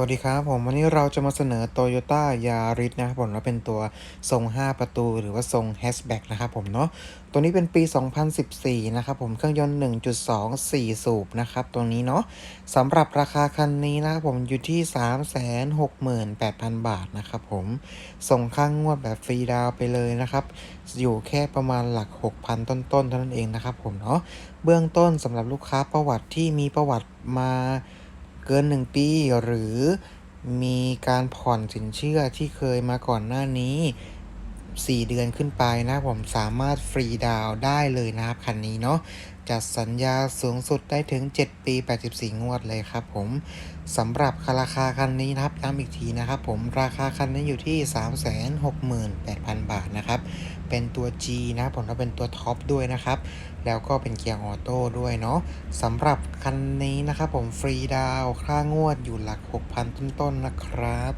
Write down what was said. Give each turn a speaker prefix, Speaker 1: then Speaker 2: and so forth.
Speaker 1: วัสดีครับผมวันนี้เราจะมาเสนอ Toyota Yaris นะครับผมแล้วเป็นตัวทรง 5 ประตูหรือว่าทรง hatchback นะครับผมเนาะตัวนี้เป็นปี 2014 นะครับผมเครื่องยนต์ 1.2 4 สูบนะครับตัวนี้เนาะสำหรับราคาคันนี้นะครับผมอยู่ที่ 368,000 บาทนะครับผมส่งค่างงวดแบบฟรีดาวไปเลยนะครับ อยู่แค่ประมาณหลัก 6,000 ต้นๆเท่านั้นเองนะครับผมเนาะเบื้องต้นสำหรับลูกค้าประวัติที่มีประวัติมา เกิน 1 ปี หรือมีการผ่อนสินเชื่อที่เคยมาก่อนหน้านี้ 4 เดือนขึ้นไปนะผมสามารถฟรีดาวได้เลยนะครับคันนี้เนาะจัดสัญญาสูงสุดได้ถึง 7 ปี 84 งวดเลยครับผมสำหรับราคาคันนี้นะครับย้ำอีกทีนะครับผมราคาคันนี้อยู่ที่ 368,000 บาทนะครับ เป็นตัว G นะผมแล้วเป็นตัวท็อปด้วยนะครับ แล้วก็เป็นเกียร์ออโต้ด้วยเนาะสำหรับคันนี้นะครับผมฟรีดาวค่างวดอยู่หลัก 6,000 ต้นๆนะครับ